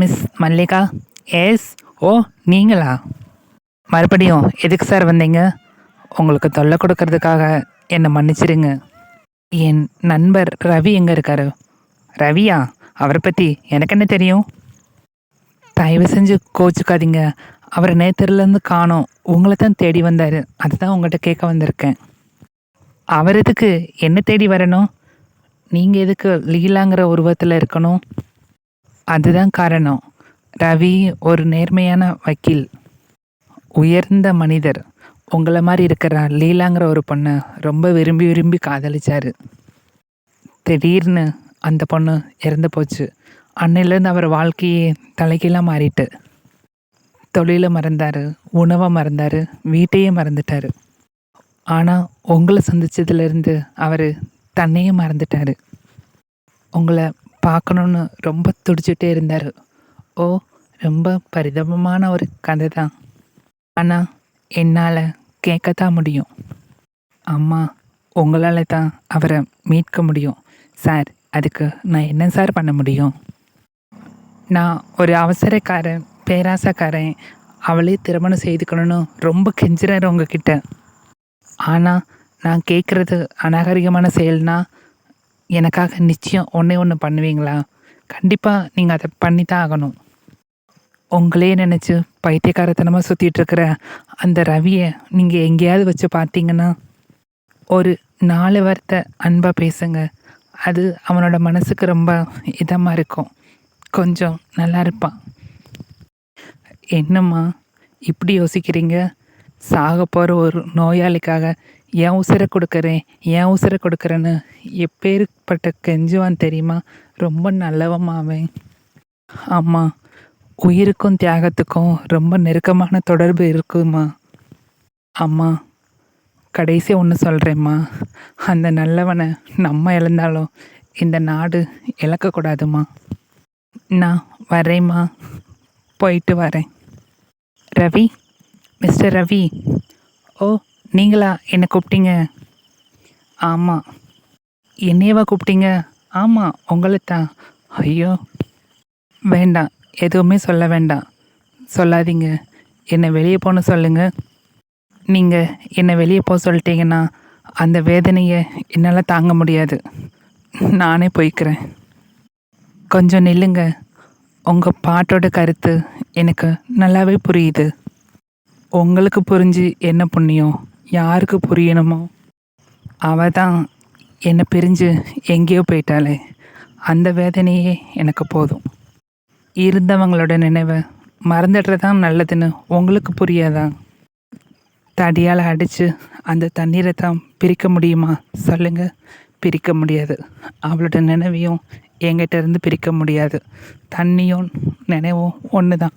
Miss Mallika S ஓ நீங்களா? மறுபடியும் எதுக்கு சார் வந்தீங்க? உங்களுக்கு தொல்லை கொடுக்கறதுக்காக என்னை மன்னிச்சிடுங்க என் நண்பர் ரவி எங்கே இருக்காரு? ரவியா அவரை பற்றி எனக்கு என்ன தெரியும்? தயவு செஞ்சு கோச்சுக்காதீங்க. அவர் நேத்திரிலேருந்து காணோம். உங்களை தான் தேடி வந்தார். அதுதான் உங்கள்கிட்ட கேட்க வந்திருக்கேன். அவர் எதுக்கு என்ன தேடி வரணும்? நீங்கள் எதுக்கு லீலாங்கிற உருவத்தில் இருக்கணும்? அதுதான் காரணம். ரவி ஒரு நேர்மையான வக்கீல். உயர்ந்த மனிதர். உங்களை மாதிரி இருக்கிற லீலாங்கிற ஒரு பொண்ணை ரொம்ப விரும்பி விரும்பி காதலிச்சாரு. திடீர்னு அந்த பொண்ணு இறந்து போச்சு. அன்னையிலேருந்து அவர் வாழ்க்கையே தலைக்கெல்லாம் மாறிட்டு. தொழிலை மறந்தார் உணவை மறந்தார் வீட்டையே மறந்துட்டார். ஆனால் உங்களை சந்தித்ததுலேருந்து அவர் தன்னையே மறந்துட்டார். உங்களை பார்க்கணுன்னு ரொம்ப துடிச்சுட்டே இருந்தார். ஓ ரொம்ப பரிதாபமான ஒரு கதை தான் ஆனால் என்னால் கேட்கத்தான் முடியும். அம்மா உங்களால் தான் அவரை மீட்க முடியும். சார் அதுக்கு நான் என்ன சார் பண்ண முடியும்? நான் ஒரு அவசரக்காரன் பேராசக்காரன். அவளே திருமணம் செய்துக்கணும்னு ரொம்ப கெஞ்சுறாரு உங்ககிட்ட. ஆனால் நான் கேட்குறது அநாகரிகமான செயல்னால் எனக்காக நிச்சயம் ஒன்றே ஒன்று பண்ணுவீங்களா? கண்டிப்பாக நீங்கள் அதை பண்ணி தான் ஆகணும். உங்களே நினச்சி பைத்தியக்காரத்தனமாக சுற்றிட்டு இருக்கிற அந்த ரவியை நீங்கள் எங்கேயாவது வச்சு பார்த்தீங்கன்னா ஒரு நாலு வார்த்தை அன்பாக பேசுங்க. அது அவனோட மனசுக்கு ரொம்ப இதமாக இருக்கும். கொஞ்சம் நல்லா இருப்பான். என்னம்மா இப்படி யோசிக்கிறீங்க? சாக போகிற ஒரு நோயாளிக்காக ஏன் உசிரை கொடுக்குறேன்? ஏன் உசிரை கொடுக்குறேன்னு? எப்பேற்பட்ட கெஞ்சுவான் தெரியுமா? ரொம்ப நல்லவம்மா அவன். ஆமாம் உயிருக்கும் தியாகத்துக்கும் ரொம்ப நெருக்கமான தொடர்பு இருக்குமா? அம்மா கடைசி ஒன்று சொல்கிறேம்மா அந்த நல்லவனை நம்ம இழந்தாலும் இந்த நாடு இழக்கக்கூடாதும்மா. நான் வரேம்மா போயிட்டு வரேன். ரவி மிஸ்டர் ரவி. ஓ நீங்களா என்னை கூப்பிட்டீங்க? ஆமாம் என்னையவா கூப்பிட்டீங்க? ஆமாம் உங்களைத்தான். ஐயோ. வேண்டாம் எதுவுமே சொல்ல வேண்டாம். சொல்லாதீங்க. என்னை வெளியே போன சொல்லுங்கள் நீங்கள் என்னை வெளியே போக சொல்லிட்டீங்கன்னா அந்த வேதனையை என்னால் தாங்க முடியாது. நானே போய்க்கிறேன். கொஞ்சம் நில்லுங்க. உங்கள் பாட்டோட கருத்து எனக்கு நல்லாவே புரியுது. உங்களுக்கு புரிஞ்சு என்ன புண்ணியம்? யாருக்கு புரியணுமோ அவ தான் என்னை பிரிஞ்சு எங்கேயோ போயிட்டாளே. அந்த வேதனையே எனக்கு போதும். இருந்தவங்களோட நினைவை மறந்துடுறதான் நல்லதுன்னு உங்களுக்கு புரியாதா? தடியால் அடித்து அந்த தண்ணீரை தான் பிரிக்க முடியுமா? சொல்லுங்கள் பிரிக்க முடியாது. அவளோட நினைவையும் எங்கிட்ட இருந்து பிரிக்க முடியாது. தண்ணியும் நினைவும் ஒன்று தான்